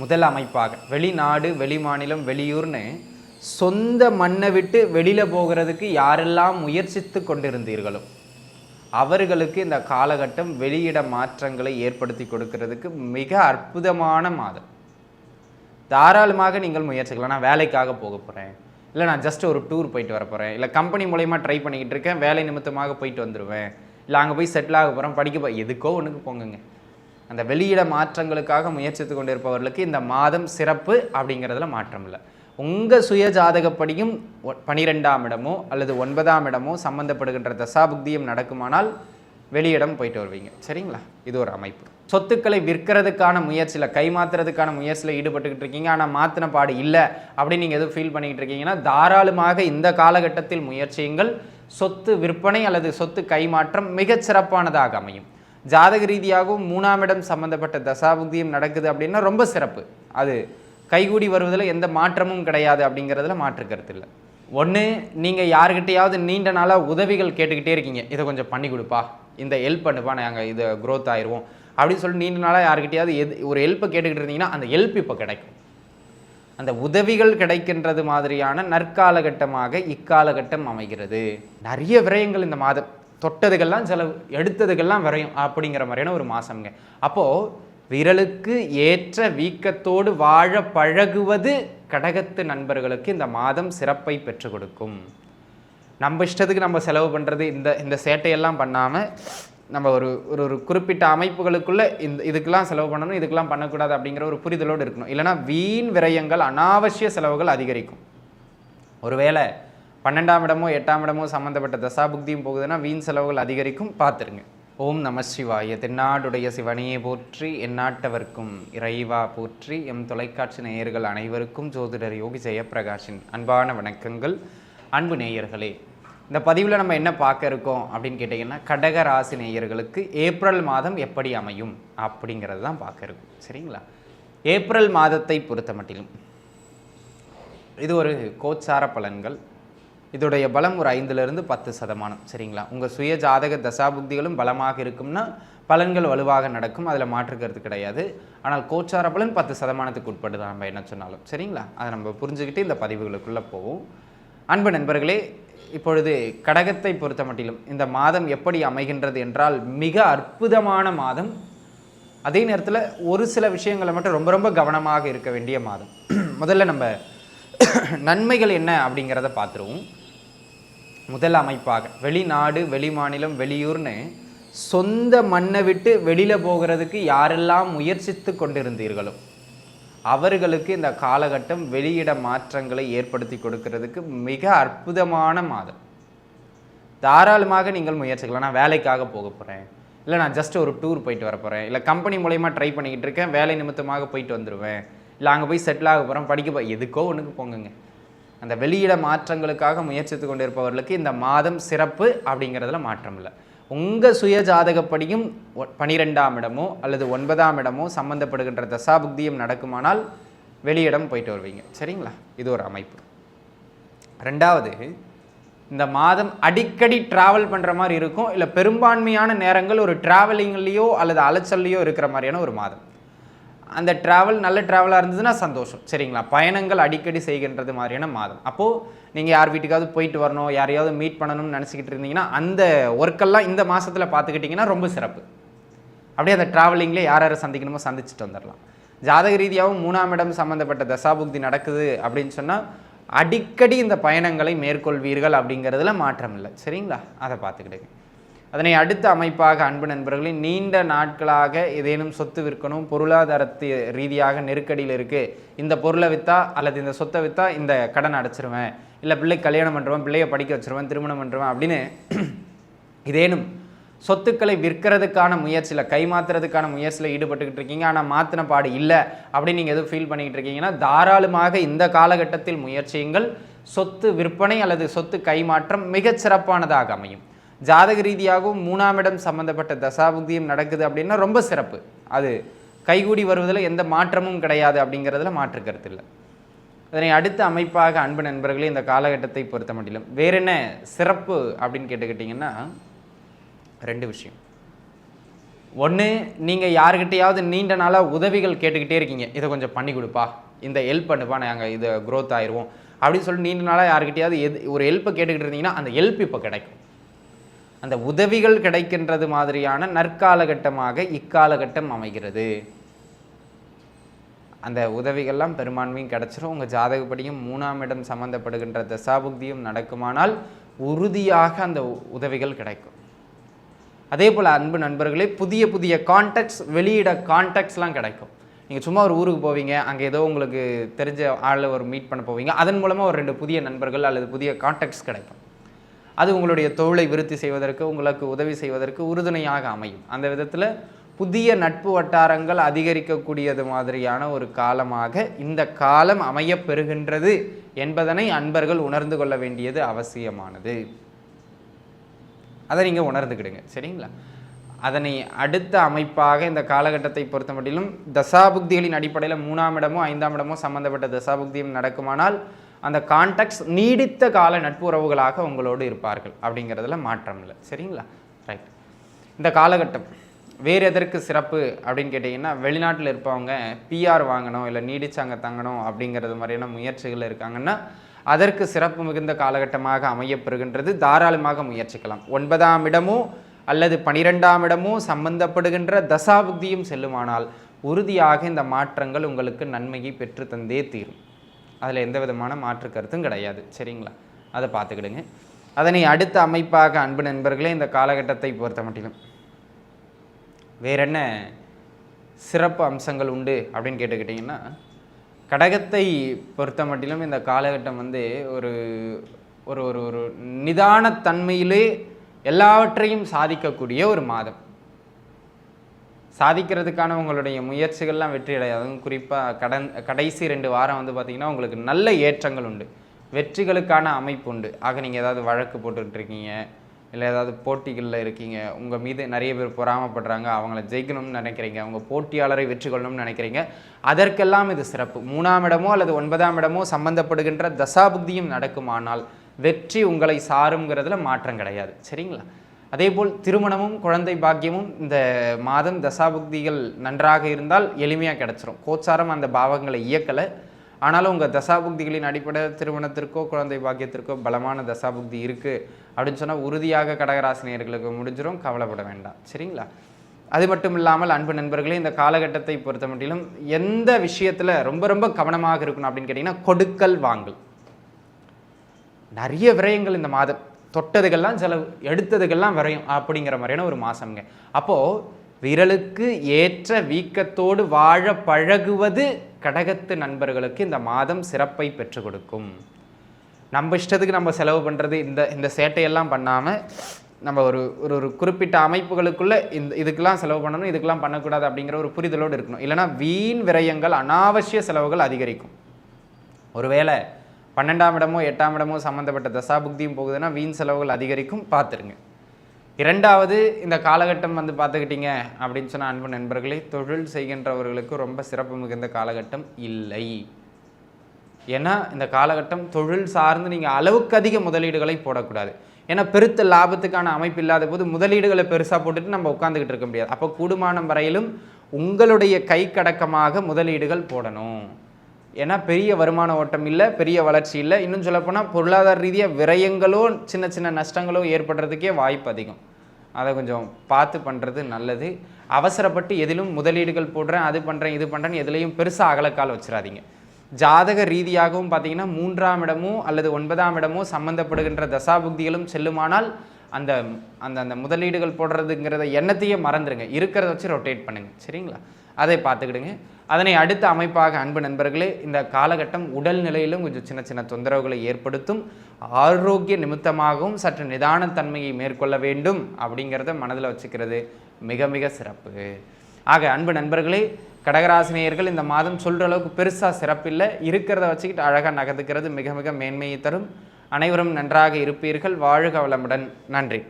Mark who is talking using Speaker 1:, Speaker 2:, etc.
Speaker 1: முதல் அமைப்பாக. வெளிநாடு வெளிமாநிலம் வெளியூர்னு சொந்த மண்ணை விட்டு வெளியில் போகிறதுக்கு யாரெல்லாம் முயற்சித்து கொண்டிருந்தீர்களோ அவர்களுக்கு இந்த காலகட்டம் வெளியிட மாற்றங்களை ஏற்படுத்தி கொடுக்கிறதுக்கு மிக அற்புதமான மாதம். தாராளமாக நீங்கள் முயற்சிக்கலாம். நான் வேலைக்காக போக போகிறேன் இல்லை நான் ஜஸ்ட் ஒரு டூர் போயிட்டு வர போகிறேன் இல்லை கம்பெனி மூலயமா ட்ரை பண்ணிக்கிட்டு இருக்கேன். வேலை நிமித்தமாக போயிட்டு வந்துடுவேன் இல்லை அங்கே போய் செட்டில் ஆக போகிறேன் படிக்க போ எதுக்கோ ஒன்றுக்கு போங்கங்க. அந்த வெளியிட மாற்றங்களுக்காக முயற்சித்து கொண்டிருப்பவர்களுக்கு இந்த மாதம் சிறப்பு அப்படிங்கிறதுல மாற்றம் இல்லை. உங்கள் சுய ஜாதகப்படியும் ஒ- பனிரெண்டாம் இடமோ அல்லது ஒன்பதாம் இடமோ சம்மந்தப்படுகின்ற தசாபுக்தியும் நடக்குமானால் வெளியிடம் போயிட்டு வருவீங்க. சரிங்களா? இது ஒரு அமைப்பு. சொத்துக்களை விற்கிறதுக்கான முயற்சியில் கை மாற்றுறதுக்கான முயற்சியில் ஈடுபட்டுக்கிட்டு இருக்கீங்க. ஆனால் மாற்றின பாடு இல்லை அப்படின்னு நீங்கள் எதுவும் ஃபீல் பண்ணிக்கிட்டு இருக்கீங்கன்னா தாராளமாக இந்த காலகட்டத்தில் முயற்சியுங்கள். சொத்து விற்பனை அல்லது சொத்து கைமாற்றம் மிகச் சிறப்பானதாக அமையும். ஜாதக ரீதியாகவும் மூணாம் இடம் சம்பந்தப்பட்ட தசாபுக்தியும் நடக்குது அப்படின்னா ரொம்ப சிறப்பு. அது கைகூடி வருவதில் எந்த மாற்றமும் கிடையாது அப்படிங்கிறதுல மாற்று கருத்து இல்லை. ஒன்று நீங்கள் யாருக்கிட்டையாவது நீண்ட நாளாக உதவிகள் கேட்டுக்கிட்டே இருக்கீங்க. இதை கொஞ்சம் பண்ணி கொடுப்பா. இந்த ஹெல்ப் பண்ணுப்பா. நாங்கள் இதை க்ரோத் ஆயிடுவோம் அப்படின்னு சொல்லி நீண்ட நாளாக யாருக்கிட்டையாவது எது ஒரு ஹெல்ப்பை கேட்டுக்கிட்டு இருந்தீங்கன்னா அந்த ஹெல்ப் இப்போ கிடைக்கும். அந்த உதவிகள் கிடைக்கின்றது மாதிரியான நற்காலகட்டமாக இக்காலகட்டம் அமைகிறது. நிறைய விரயங்கள் இந்த மாதம். தொட்டதுக்கெல்லாம் செலவு எடுத்ததுக்கெல்லாம் விரையும் அப்படிங்கிற மாதிரியான ஒரு மாசம்ங்க. அப்போது விரலுக்கு ஏற்ற வீக்கத்தோடு வாழ பழகுவது கடகத்து நண்பர்களுக்கு இந்த மாதம் சிறப்பை பெற்று கொடுக்கும். நம்ம இஷ்டத்துக்கு நம்ம செலவு பண்ணுறது இந்த இந்த சேட்டையெல்லாம் பண்ணாமல் நம்ம ஒரு ஒரு ஒரு குறிப்பிட்ட அமைப்புகளுக்குள்ளே இந்த இதுக்கெல்லாம் செலவு பண்ணணும் இதுக்கெல்லாம் பண்ணக்கூடாது அப்படிங்கிற ஒரு புரிதலோடு இருக்கணும். இல்லைன்னா வீண் விரயங்கள் அனாவசிய செலவுகள் அதிகரிக்கும். ஒருவேளை பன்னெண்டாம் இடமோ எட்டாம் இடமோ சம்மந்தப்பட்ட தசாபுக்தியும் போகுதுன்னா வீண் செலவுகள் அதிகரிக்கும். பார்த்துருங்க. ஓம் நம சிவாய. தென்னாடுடைய சிவனையே போற்றி எந்நாட்டவர்க்கும் இறைவா போற்றி எம் தொலைக்காட்சி நேயர்கள் அனைவருக்கும் ஜோதிடர் யோகி ஜெயப்பிரகாஷின் அன்பான வணக்கங்கள். அன்பு நேயர்களே இந்த பதிவில் நம்ம என்ன பார்க்க இருக்கோம் அப்படின்னு கேட்டிங்கன்னா கடக ராசி நேயர்களுக்கு ஏப்ரல் மாதம் எப்படி அமையும் அப்படிங்கிறது தான் பார்க்க இருக்கும். சரிங்களா? ஏப்ரல் மாதத்தை பொறுத்த மட்டிலும் இது ஒரு கோச்சார பலன்கள். இதோடைய பலம் ஒரு ஐந்துலேருந்து பத்து சதமானம் சரிங்களா? உங்கள் சுய ஜாதக தசாபுக்திகளும் பலமாக இருக்கும்னா பலன்கள் வலுவாக நடக்கும். அதில் மாற்றுக்கிறது கிடையாது. ஆனால் கோச்சார பலன் பத்து சதமானத்துக்கு உட்பட்டு தான் நம்ம என்ன சொன்னாலும் சரிங்களா? அதை நம்ம புரிஞ்சுக்கிட்டு இந்த பதிவுகளுக்குள்ளே போவோம். அன்பு நண்பர்களே இப்பொழுது கடகத்தை பொறுத்த மட்டிலும் இந்த மாதம் எப்படி அமைகின்றது என்றால் மிக அற்புதமான மாதம். அதே நேரத்தில் ஒரு சில விஷயங்களை மட்டும் ரொம்ப ரொம்ப கவனமாக இருக்க வேண்டிய மாதம். முதல்ல நம்ம நன்மைகள் என்ன அப்படிங்கிறத பார்த்துருவோம். முதல் அமைப்பாக. வெளிநாடு வெளிமாநிலம் வெளியூர்னு சொந்த மண்ணை விட்டு வெளியில் போகிறதுக்கு யாரெல்லாம் முயற்சித்து கொண்டிருந்தீர்களோ அவர்களுக்கு இந்த காலகட்டம் வெளியிட மாற்றங்களை ஏற்படுத்தி கொடுக்கிறதுக்கு மிக அற்புதமான மாதம். தாராளமாக நீங்கள் முயற்சிக்கலாம். நான் வேலைக்காக போக போகிறேன் இல்லை நான் ஜஸ்ட் ஒரு டூர் போயிட்டு வர போகிறேன் இல்லை கம்பெனி மூலயமா ட்ரை பண்ணிக்கிட்டு இருக்கேன். வேலை நிமித்தமாக போயிட்டு வந்துடுவேன் இல்லை அங்கே போய் செட்டில் ஆக போகிறேன் படிக்க போ எதுக்கோ ஒன்றுக்கு போங்கங்க. அந்த வெளியிட மாற்றங்களுக்காக முயற்சித்து கொண்டிருப்பவர்களுக்கு இந்த மாதம் சிறப்பு அப்படிங்கிறதுல மாற்றம் இல்லை. உங்கள் சுய ஜாதகப்படியும் பனிரெண்டாம் இடமோ அல்லது ஒன்பதாம் இடமோ சம்மந்தப்படுகின்ற தசாபுக்தியும் நடக்குமானால் வெளியிடம் போயிட்டு வருவீங்க. சரிங்களா? இது ஒரு அமைப்பு. ரெண்டாவது இந்த மாதம் அடிக்கடி ட்ராவல் பண்ணுற மாதிரி இருக்கும் இல்லை பெரும்பான்மையான நேரங்கள் ஒரு ட்ராவலிங்லேயோ அல்லது அலைச்சல்லையோ இருக்கிற மாதிரியான ஒரு மாதம். அந்த ட்ராவல் நல்ல ட்ராவலாக இருந்ததுன்னா சந்தோஷம். சரிங்களா? பயணங்கள் அடிக்கடி செய்கின்றது மாதிரியான மாதம். அப்போது நீங்கள் யார் வீட்டுக்காவது போயிட்டு வரணும் யாரையாவது மீட் பண்ணணும்னு நினச்சிக்கிட்டு இருந்தீங்கன்னா அந்த ஒர்க்கெல்லாம் இந்த மாதத்தில் பார்த்துக்கிட்டிங்கன்னா ரொம்ப சிறப்பு. அப்படியே அந்த ட்ராவலிங்கில் யார் யாரை சந்திக்கணுமோ சந்திச்சுட்டு வந்துடலாம் ஜாதக ரீதியாகவும் மூணாம் இடம் சம்மந்தப்பட்ட தசாபுக்தி நடக்குது அப்படின்னு சொன்னால் அடிக்கடி இந்த பயணங்களை மேற்கொள்வீர்கள் அப்படிங்கிறதுல மாற்றம் இல்லை. சரிங்களா? அதை பார்த்துக்கிடுங்க. அதனை அடுத்த அமைப்பாக அன்பு நண்பர்களே நீண்ட நாட்களாக ஏதேனும் சொத்து விற்கணும் பொருளாதாரத்து ரீதியாக நெருக்கடியில் இருக்குது இந்த பொருளை விற்றா அல்லது இந்த சொத்தை விற்றா இந்த கடன் அடைச்சிருவேன். இல்லை பிள்ளை கல்யாணம் பண்ணுறவன் பிள்ளைய படிக்க வச்சிருவேன் திருமணம் பண்ணுறவன் அப்படின்னு இதேனும் சொத்துக்களை விற்கிறதுக்கான முயற்சியில் கைமாத்துறதுக்கான முயற்சியில் ஈடுபட்டுக்கிட்டு இருக்கீங்க. ஆனால் மாற்றின பாடு இல்லை அப்படின்னு நீங்கள் எதுவும் ஃபீல் பண்ணிக்கிட்டு இருக்கீங்கன்னா தாராளமாக இந்த காலகட்டத்தில் முயற்சியுங்கள். சொத்து விற்பனை அல்லது சொத்து கைமாற்றம் மிகச் சிறப்பானதாக அமையும். ஜாதக ரீதியாகவும் மூணாம் இடம் சம்பந்தப்பட்ட தசாபுக்தியும் நடக்குது அப்படின்னா ரொம்ப சிறப்பு. அது கைகூடி வருவதில் எந்த மாற்றமும் கிடையாது அப்படிங்கிறதுல மாற்று கருத்து இல்லை. அதனை அடுத்த அமைப்பாக அன்பு நண்பர்களே இந்த காலகட்டத்தை பொறுத்த மட்டிலும் வேற என்ன சிறப்பு அப்படின்னு கேட்டுக்கிட்டிங்கன்னா ரெண்டு விஷயம். ஒன்று நீங்கள் யாருக்கிட்டையாவது நீண்ட நாளாக உதவிகள் கேட்டுக்கிட்டே இருக்கீங்க. இதை கொஞ்சம் பண்ணி கொடுப்பா. இந்த ஹெல்ப் பண்ணுப்பா நாங்கள் இதை க்ரோத் ஆயிடுவோம் அப்படின்னு சொல்லி நீண்ட நாளாக யாருக்கிட்டையாவது எது ஒரு ஹெல்ப்பை கேட்டுக்கிட்டு இருந்தீங்கன்னா அந்த ஹெல்ப் இப்போ கிடைக்கும். அந்த உதவிகள் கிடைக்கின்றது மாதிரியான நற்காலகட்டமாக இக்காலகட்டம் அமைகிறது. அந்த உதவிகள்லாம் பெரும்பான்மையும் கிடைச்சிடும் உங்கள் ஜாதகப்படியும் மூணாம் இடம் சம்மந்தப்படுகின்ற தசாபுக்தியும் நடக்குமானால் உறுதியாக அந்த உ- உதவிகள் கிடைக்கும். அதே போல் அன்பு நண்பர்களே புதிய புதிய கான்டாக்ட்ஸ் வெளியிட கான்டாக்ட்ஸ்லாம் கிடைக்கும். நீங்கள் சும்மா ஒரு ஊருக்கு போவீங்க அங்கே ஏதோ உங்களுக்கு தெரிஞ்ச ஆளை ஒரு மீட் பண்ண போவீங்க அதன் மூலமாக ஒரு ரெண்டு புதிய நண்பர்கள் அல்லது புதிய கான்டாக்ட்ஸ் கிடைக்கும். அது உங்களுடைய தொழிலை விருத்தி செய்வதற்கு உங்களுக்கு உதவி செய்வதற்கு உறுதுணையாக அமையும். அந்த விதத்தில் புதிய நட்பு வட்டாரங்கள் அதிகரிக்கக்கூடியது மாதிரியான ஒரு காலமாக இந்த காலம் அமையப் பெறுகின்றது என்பதனை அன்பர்கள் உணர்ந்து கொள்ள வேண்டியது அவசியமானது. அதை நீங்கள் உணர்ந்துக்கிடுங்க. சரிங்களா? அதனை அடுத்த அமைப்பாக இந்த காலகட்டத்தை பொறுத்த மட்டிலும் தசாபுக்திகளின் அடிப்படையில் மூணாம் இடமோ ஐந்தாம் இடமோ சம்பந்தப்பட்ட தசாபுக்தியும் நடக்குமானால் அந்த கான்டாக்ட்ஸ் நீடித்த கால நட்பு உறவுகளாக உங்களோடு இருப்பார்கள் அப்படிங்கிறதுல மாற்றம் இல்லை. சரிங்களா? ரைட் இந்த காலகட்டம் வேறு எதற்கு சிறப்பு அப்படின்னு கேட்டிங்கன்னா வெளிநாட்டில் இருப்பவங்க பிஆர் வாங்கணும் இல்லை நீடிச்சு அங்கே தங்கணும் அப்படிங்கிறது மாதிரியான முயற்சிகள் இருக்காங்கன்னா அதற்கு சிறப்பு மிகுந்த காலகட்டமாக அமையப்பெறுகின்றது தாராளமாக முயற்சிக்கலாம். ஒன்பதாம் இடமோ அல்லது பனிரெண்டாம் இடமும் சம்பந்தப்படுகின்ற தசாபுக்தியும் செல்லுமானால் உறுதியாக இந்த மாற்றங்கள் உங்களுக்கு நன்மையை பெற்று தந்தே தீரும். அதில் எந்த விதமான மாற்று கருத்தும் கிடையாது. சரிங்களா? அதை பார்த்துக்கிடுங்க. அதனை அடுத்த அமைப்பாக அன்பு நண்பர்களே இந்த காலகட்டத்தை பொறுத்த மட்டிலும். வேற என்ன சிறப்பு அம்சங்கள் உண்டு அப்படின்னு கேட்டுக்கிட்டிங்கன்னா கடகத்தை பொறுத்த மட்டிலும் இந்த காலகட்டம் வந்து ஒரு ஒரு ஒரு ஒரு நிதானத்தன்மையிலே எல்லாவற்றையும் சாதிக்கக்கூடிய ஒரு மாதம். சாதிக்கிறதுக்கான உங்களுடைய முயற்சிகள்லாம் வெற்றி அடையாதும் குறிப்பாக கடன் கடைசி ரெண்டு வாரம் வந்து பார்த்திங்கன்னா உங்களுக்கு நல்ல ஏற்றங்கள் உண்டு. வெற்றிகளுக்கான அமைப்பு உண்டு. ஆக நீங்கள் ஏதாவது வழக்கு போட்டுக்கிட்டு இருக்கீங்க இல்லை ஏதாவது போட்டிகளில் இருக்கீங்க உங்கள் மீது நிறைய பேர் பொறாமப்படுறாங்க அவங்கள ஜெயிக்கணும்னு நினைக்கிறீங்க அவங்க போட்டியாளரை வெற்றி கொள்ளணும்னு நினைக்கிறீங்க அதற்கெல்லாம் இது சிறப்பு. மூணாம் இடமோ அல்லது ஒன்பதாம் இடமோ சம்பந்தப்படுகின்ற தசாபுக்தியும் நடக்குமானால் வெற்றி உங்களை சாருங்கிறதுல மாற்றம் கிடையாது. சரிங்களா? அதேபோல் திருமணமும் குழந்தை பாக்கியமும் இந்த மாதம் தசாபுக்திகள் நன்றாக இருந்தால் எளிமையாக கிடச்சிரும். கோச்சாரம் அந்த பாவங்களை இயக்கலை. ஆனாலும் உங்கள் தசாபுக்திகளின் அடிப்படை திருமணத்திற்கோ குழந்தை பாக்கியத்திற்கோ பலமான தசாபுக்தி இருக்குது அப்படின்னு சொன்னால் உறுதியாக கடகராசினியர்களுக்கு முடிஞ்சிடும் கவலைப்பட வேண்டாம். சரிங்களா? அது மட்டும் இல்லாமல் அன்பு நண்பர்களே இந்த காலகட்டத்தை பொறுத்த மட்டிலும் எந்த விஷயத்தில் ரொம்ப ரொம்ப கவனமாக இருக்கணும் அப்படின்னு கேட்டிங்கன்னா கொடுக்கல் வாங்கல். நிறைய விரயங்கள் இந்த மாதம். தொட்டதுக்கெல்லாம் செலவு எடுத்ததுக்கெல்லாம் விரையும் அப்படிங்கிற மாதிரியான ஒரு மாதம்ங்க அப்போது விரலுக்கு ஏற்ற வீக்கத்தோடு வாழ பழகுவது கடகத்து நண்பர்களுக்கு இந்த மாதம் சிறப்பை பெற்றுக் கொடுக்கும். நம்ம இஷ்டத்துக்கு நம்ம செலவு பண்ணுறது இந்த இந்த சேட்டையெல்லாம் பண்ணாமல் நம்ம ஒரு ஒரு ஒரு குறிப்பிட்ட அமைப்புகளுக்குள்ளே இந்த இதுக்கெல்லாம் செலவு பண்ணணும் இதுக்கெல்லாம் பண்ணக்கூடாது அப்படிங்கிற ஒரு புரிதலோடு இருக்கணும். இல்லைன்னா வீண் விரயங்கள் அனாவசிய செலவுகள் அதிகரிக்கும். ஒருவேளை பன்னெண்டாம் இடமோ எட்டாம் இடமோ சம்மந்தப்பட்ட தசாபுக்தியும் போகுதுன்னா வீண் செலவுகள் அதிகரிக்கும். பார்த்துருங்க. இரண்டாவது இந்த காலகட்டம் வந்து பார்த்துக்கிட்டீங்க அப்படின்னு சொன்னால் அன்பு நண்பர்களே தொழில் செய்கின்றவர்களுக்கு ரொம்ப சிறப்பு மிகுந்த காலகட்டம் இல்லை. ஏன்னா இந்த காலகட்டம் தொழில் சார்ந்து நீங்கள் அளவுக்கு அதிக முதலீடுகளை போடக்கூடாது. ஏன்னா பெருத்த லாபத்துக்கான அமைப்பு இல்லாத போது முதலீடுகளை பெருசாக போட்டுட்டு நம்ம உட்காந்துக்கிட்டு இருக்க முடியாது. அப்போ கூடுமானம் வரையிலும் உங்களுடைய கை கடக்கமாக முதலீடுகள் போடணும். ஏன்னா பெரிய வருமான ஓட்டம் இல்லை பெரிய வளர்ச்சி இல்லை. இன்னும் சொல்லப்போனால் பொருளாதார ரீதியாக விரயங்களோ சின்ன சின்ன நஷ்டங்களோ ஏற்படுறதுக்கே வாய்ப்பு அதிகம். அதை கொஞ்சம் பார்த்து பண்ணுறது நல்லது. அவசரப்பட்டு எதிலும் முதலீடுகள் போடுறேன் அது பண்ணுறேன் இது பண்ணுறேன்னு எதுலேயும் பெருசாக அகலக்கால் வச்சிடாதீங்க ஜாதக ரீதியாகவும் பார்த்தீங்கன்னா மூன்றாம் இடமோ அல்லது ஒன்பதாம் இடமோ சம்மந்தப்படுகின்ற தசாபுக்திகளும் செல்லுமானால் அந்த அந்த அந்த முதலீடுகள் போடுறதுங்கிறத எண்ணத்தையே மறந்துடுங்க இருக்கிறத வச்சு ரொட்டேட் பண்ணுங்கள் சரிங்களா? அதை பார்த்துக்கிடுங்க. அதனை அடுத்த அமைப்பாக அன்பு நண்பர்களே இந்த காலகட்டம் உடல் நிலையிலும் கொஞ்சம் சின்ன சின்ன தொந்தரவுகளை ஏற்படுத்தும் ஆரோக்கிய நிமித்தமாகவும் சற்று நிதானத்தன்மையை மேற்கொள்ள வேண்டும் அப்படிங்கிறத மனதில் வச்சுக்கிறது மிக மிக சிறப்பு. ஆக அன்பு நண்பர்களே கடகராசினியர்கள் இந்த மாதம் சொல்கிற அளவுக்கு பெருசாக சிறப்பில்லை. இருக்கிறத வச்சுக்கிட்டு அழகாக நகர்ந்துக்கிறது மிக மிக மேன்மையை தரும். அனைவரும் நன்றாக இருப்பீர்கள். வாழ்க வளமுடன். நன்றி.